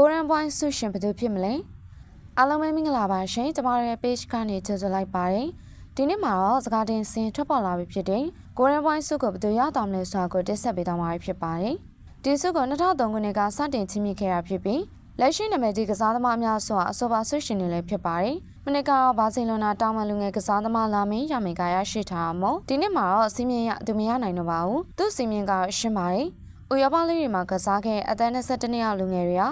Golden Point ဆုရှင်ဘယ်သူဖြစ်မလဲအားလုံးပဲမင်္ဂလာပါရှင်ကျမတို့ရဲ့ page ကနေကြိုဆိုလိုက်ပါတယ်ဒီနေ့မှာတော့စကားတင်စင်ထွက်ပေါ်လာပြီဖြစ်တဲ့ Golden Point ဆုကိုဘယ်သူရတော်မလဲဆိုတာကိုတင်ဆက်ပေးသွားမှာဖြစ်ပါတယ်ဒီဆုကို2003ခုနှစ်ကစတင်ချင်းမြင့်ခဲ့တာဖြစ်ပြီးလက်ရှိနာမည်ကြီးကစားသမားအများဆိုတာအဆိုပါဆုရှင်တွေလည်းဖြစ်ပါတယ်မနစ်ကတော့ဘာစီလိုနာတောင်မန်လူငယ်ကစားသမားလာမင်းရမင်ကရရှိထားမှာမို့ဒီနေ့မှာတော့စီးမြင်ရသူမရနိုင်တော့ပါဘူးသူစီးမြင်ကတော့ရှင်းပါတယ်ဥရောပလေးတွေမှာကစားခဲ့အသက်22နှစ်အောက်လူငယ်တွေက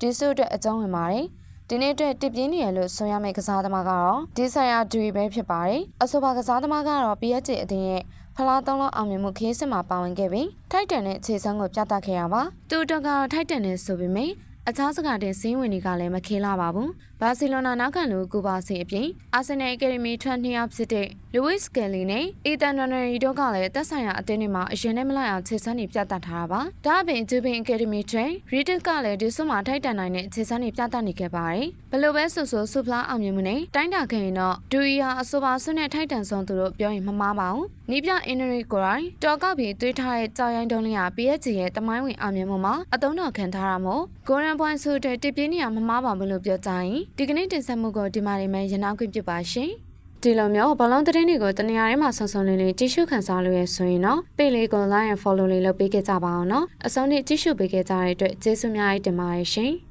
ဒီဆုအတွက်အကျုံးဝင်ပါတယ်ဒီနေ့အတွက်တည်ပြင်းနေရလို့ဆိုရမယ့်ကစားသမားကတော့ဒီဆိုင်ယာဒူရီပဲဖြစ်ပါတယ်အဆိုပါကစားသမားကတော့ PSG အသင်းရဲ့ဖလားသုံးလုံးအောင်မြင်မှုခရီးစစ်မှာပါဝင်ခဲ့ပြီးထိုက်တန်တဲ့အခြေဆုံးကိုပြသခဲ့ရပါသူတို့ကတော့ထိုက်တန်တဲ့ဆိုပေမဲ့ အခြားစကားတင်စင်းဝင်တွေကလည်းမခေလာပါဘူး။ဘာစီလိုနာနောက်ခံလူကူပါစီအပြင်အာဆင်နယ်အကယ်ဒမီထွန်နှစ်ယောက်ဖြစ်တဲ့လူဝစ်ကယ်လီနဲ့အီတန်နရရီတို့ကလည်းသက်ဆိုင်ရာအသင်းတွေမှာအရင်နဲ့မလိုက်အောင်ခြေစမ်းတွေပြသထားတာပါ။ဒါအပြင်ဂျူပင်အကယ်ဒမီထွန်ရီဒစ်ကလည်းဒီဆုမှာထိုက်တန်နိုင်တဲ့ခြေစမ်းတွေပြသနေခဲ့ပါတယ်။ဘလို့ပဲဆိုဆိုဆူဖလားအောင်မြင်မှုနဲ့တိုင်းတာခဲ့ရင်တော့ဒူအီယာအဆိုပါဆုနဲ့ထိုက်တန်ဆုံးသူတို့ပြောရင်မမှားပါဘူး။နီးပြအင်နရီကိုရိုင်းတော်ကောက်ပြီးတွေးထားတဲ့ကြောင်ရိုင်းတုံးလေးဟာ PSG ရဲ့တမိုင်းဝင်အောင်မြင်မှုမှာအသုံးတော်ခံထားတာမို့ဂိုရန်ပွိုင်းဆုအတွက်တည်ပြင်းနေရမမှားပါဘူးလို့ပြောကြရင်ဒီကနေ့တင်ဆက်မှုကိုဒီမှာနေမယ်ရနောက်ခွင့်ပြုပါရှင်။ဒီလိုမျိုးဘလုံးသတင်းတွေကိုတနေရာထဲမှာဆုံဆုံလေးလေးကြည့်ရှုခန်းစားလို့ရဆိုရင်တော့ပေလေးကို like and follow လေးလုပ်ပေးခဲ့ကြပါအောင်နော်။အဆုံးထိကြည့်ရှုပေးခဲ့ကြတဲ့အတွက်ကျေးဇူးများတင်ပါတယ်ရှင်။